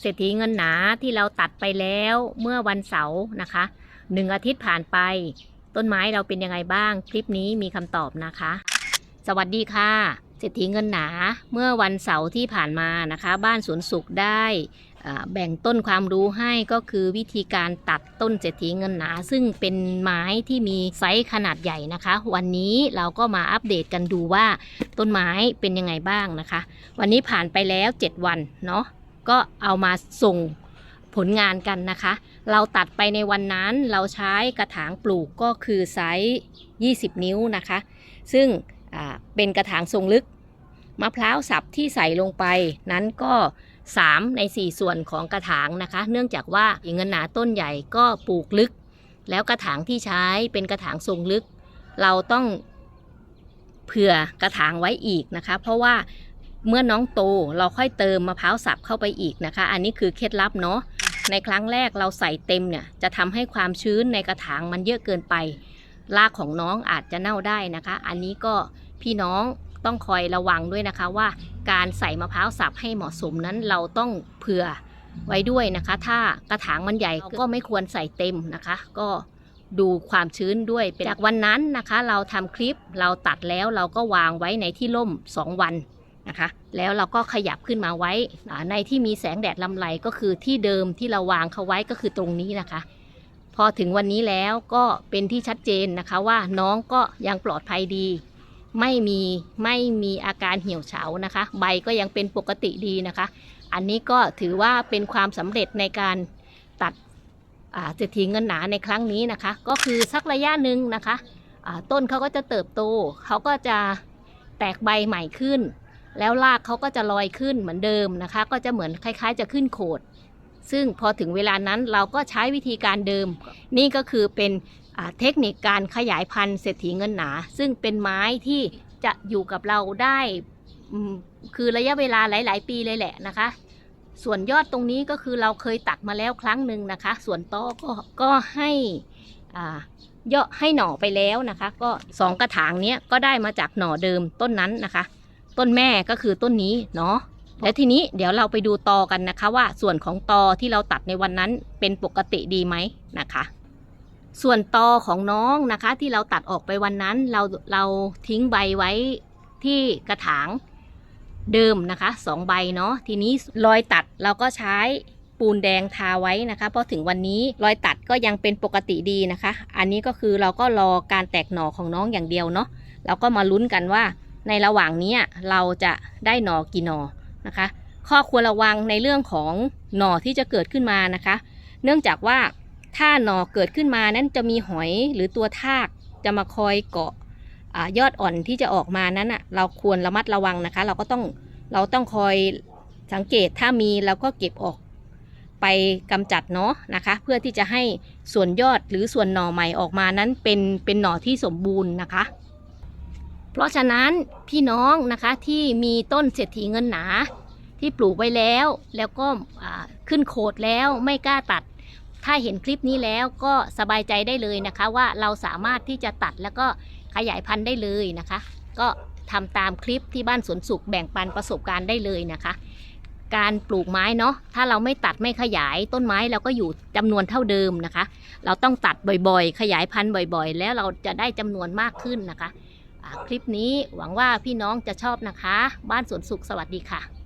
เศรษฐีเงินหนาที่เราตัดไปแล้วเมื่อวันเสาร์นะคะหนึ่งอาทิตย์ผ่านไป ต้นไม้เราเป็นยังไงบ้าง คลิปนี้มีคำตอบนะคะ สวัสดีค่ะเศรษฐีเงินหนาเมื่อวันเสาร์ที่ผ่านมานะคะ บ้านสวนสุขได้แบ่งต้นความรู้ให้ก็คือวิธีการตัดต้นเศรษฐีเงินหนา ซึ่งเป็นไม้ที่มีไซส์ขนาดใหญ่นะคะ วันนี้เราก็มาอัปเดตกันดูว่าต้นไม้เป็นยังไงบ้างนะคะ วันนี้ผ่านไปแล้ว 7 วันเนาะ ก็เอามาส่งผลงานกันนะคะ เราตัดไปในวันนั้นเราใช้กระถางปลูกก็คือไซส์20 นิ้วนะคะ ซึ่งเป็นกระถางทรงลึกมะพร้าวสับที่ใส่ลงไปนั้นก็ 3 ใน 4 ส่วนของกระถางนะคะ เนื่องจากว่าเงินหนาต้นใหญ่ก็ปลูกลึก แล้วกระถางที่ใช้เป็นกระถางทรงลึก เราต้องเผื่อกระถางไว้อีกนะคะ เพราะว่า เมื่อน้องโตเราค่อยเติมมะพร้าวสับเข้าไปอีกนะคะ อันนี้คือเคล็ดลับเนาะในครั้งแรกเราใส่เต็มเนี่ยจะทำให้ความชื้นในกระถางมันเยอะเกินไป รากของน้องอาจจะเน่าได้นะคะ อันนี้ก็พี่น้องต้องคอยระวังด้วยนะคะว่า การใส่มะพร้าวสับให้เหมาะสมนั้นเราต้องเผื่อไว้ด้วยนะคะ ถ้ากระถางมันใหญ่ก็ไม่ควรใส่เต็มนะคะ ก็ดูความชื้นด้วยจากวันนั้นนะคะ เราทำคลิปเราตัดแล้วเราก็วางไว้ในที่ร่ม 2 วัน นะคะ แล้วเราก็ขยับขึ้นมาไว้ในที่มีแสงแดดลำไรก็คือที่เดิมที่เราวางเขาไว้ก็คือตรงนี้นะคะ พอถึงวันนี้แล้วก็เป็นที่ชัดเจนนะคะว่าน้องก็ยังปลอดภัยดี ไม่มีไม่มีอาการเหี่ยวเฉานะคะ ใบก็ยังเป็นปกติดีนะคะ อันนี้ก็ถือว่าเป็นความสำเร็จในการตัดเศรษฐีเงินหนาในครั้งนี้นะคะ ก็คือสักระยะหนึ่งนะคะต้นเขาก็จะเติบโตเขาก็จะแตกใบใหม่ขึ้น แล้วรากเขาก็จะลอยขึ้นเหมือนเดิมนะคะ ก็จะเหมือนคล้าย ๆ จะขึ้นโขด ซึ่งพอถึงเวลานั้นเราก็ใช้วิธีการเดิม นี่ก็คือเป็นเทคนิคการขยายพันธุ์เศรษฐีเงินหนา ซึ่งเป็นไม้ที่จะอยู่กับเราได้คือระยะเวลาหลาย ๆ ปีเลยแหละนะคะ ส่วนยอดตรงนี้ก็คือเราเคยตัดมาแล้วครั้งหนึ่งนะคะ ส่วนต้อก็ก็ให้อ่อให้หน่อไปแล้วนะคะ ก็สองกระถางเนี้ยก็ได้มาจากหน่อเดิมต้นนั้นนะคะ ต้นแม่ก็คือต้นนี้เนาะและทีนี้เดี๋ยวเราไปดูตอกันนะคะว่าส่วนของตอที่เราตัดในวันนั้นเป็นปกติดีไหมนะคะ ส่วนตอของน้องนะคะที่เราตัดออกไปวันนั้นเราเราทิ้งใบไว้ที่กระถางเดิมนะคะสองใบเนาะทีนี้รอยตัดเราก็ใช้ปูนแดงทาไว้นะคะเพราะถึงวันนี้รอยตัดก็ยังเป็นปกติดีนะคะ อันนี้ก็คือเราก็รอการแตกหน่อของน้องอย่างเดียวเนาะเราก็มาลุ้นกันว่า ในระหว่างนี้เราจะได้หนอกี่หน่อนะคะ ข้อควรระวังในเรื่องของหนอที่จะเกิดขึ้นมานะคะ เนื่องจากว่าถ้าหนอเกิดขึ้นมานั้นจะมีหอยหรือตัวทากจะมาคอยเกาะอยอดอ่อนที่จะออกมานั้นอะเราควรระมัดระวังนะคะ เราก็ต้องเราต้องคอยสังเกตถ้ามีเราก็เก็บออกไปกำจัดเนาะนะคะ เพื่อที่จะให้ส่วนยอดหรือส่วนหน่อใหม่ออกมานั้นเป็นเป็นหน่อที่สมบูรณ์นะคะ ราะฉะนั้นพี่น้องนะคะที่มีต้นเศรษฐีเงินหนา ที่ปลูกไว้แล้ว แล้วก็ขึ้นโคดแล้วไม่กล้าตัด ถ้าเห็นคลิปนี้แล้วก็สบายใจได้เลยนะคะ ว่าเราสามารถที่จะตัดแล้วก็ขยายพันธุ์ได้เลยนะคะ ก็ทำตามคลิปที่บ้านสวนสุขแบ่งปันประสบการณ์ได้เลยนะคะ การปลูกไม้เนาะถ้าเราไม่ตัดไม่ขยายต้นไม้เราก็อยู่จำนวนเท่าเดิมนะคะ เราต้องตัดบ่อยๆ ขยายพันธุ์บ่อยๆ แล้วเราจะได้จำนวนมากขึ้นนะคะ คลิปนี้หวังว่าพี่น้องจะชอบนะคะ บ้านสวนสุขสวัสดีค่ะ